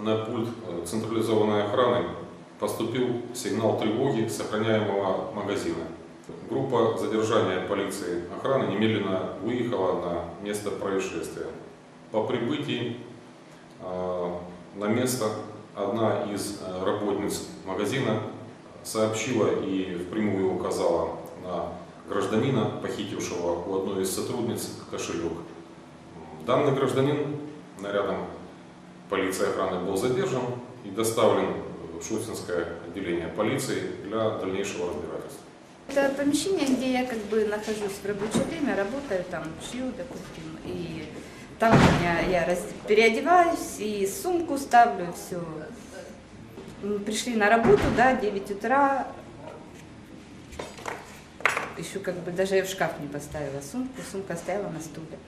На пульт э, централизованной охраны поступил сигнал тревоги сохраняемого магазина. Группа задержания полиции охраны немедленно выехала на место происшествия. По прибытии э, на место одна из э, работниц магазина сообщила и впрямую указала на гражданина, похитившего у одной из сотрудниц кошелек. Данный гражданин нарядом полиции охраны был задержан и доставлен в Шуцинское отделение полиции для дальнейшего разбирательства. Это помещение, где я как бы нахожусь в рабочее время, работаю там, шью, допустим, и там у меня я раз- переодеваюсь и сумку ставлю, все. Пришли на работу, да, 9 утра, еще как бы даже я в шкаф не поставила сумку, сумка стояла на стуле.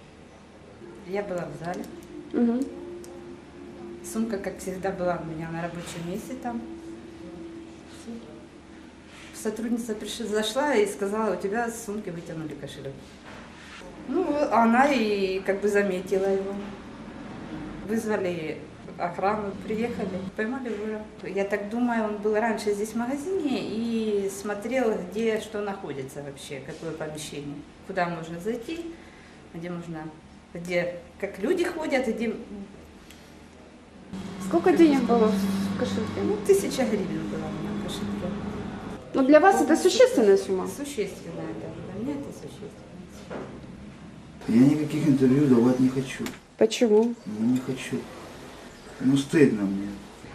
Я была в зале, Мгм. Сумка, как всегда, была у меня на рабочем месте там. Сотрудница пришла, зашла и сказала, у тебя с сумки вытянули кошелек. Ну, она и как бы заметила его. Вызвали охрану, приехали, поймали вора. Я так думаю, он был раньше здесь в магазине и смотрел, где что находится вообще, какое помещение, куда можно зайти, где можно, где как люди ходят, где Сколько денег было в кошельке? ну, тысяча гривен была у меня в кошельке. Ну, для вас это существенная сумма. Существенная, да. Для меня это существенно. Я никаких интервью давать не хочу. Почему? Ну, не хочу. Ну, стыдно мне.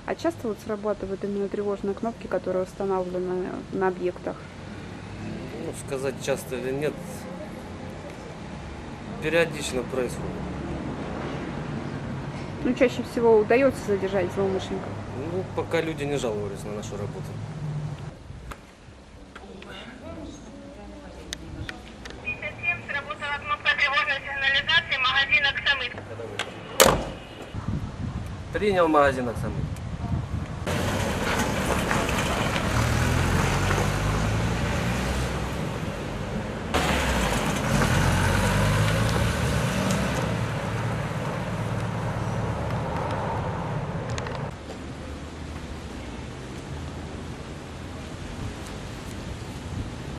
А часто вот срабатывают именно тревожные кнопки, которые установлены на объектах? Ну, сказать часто или нет, периодично происходит. Ну, чаще всего удается задержать злоумышленников. Ну, пока люди не жаловались на нашу работу. Принял магазин Оксаны.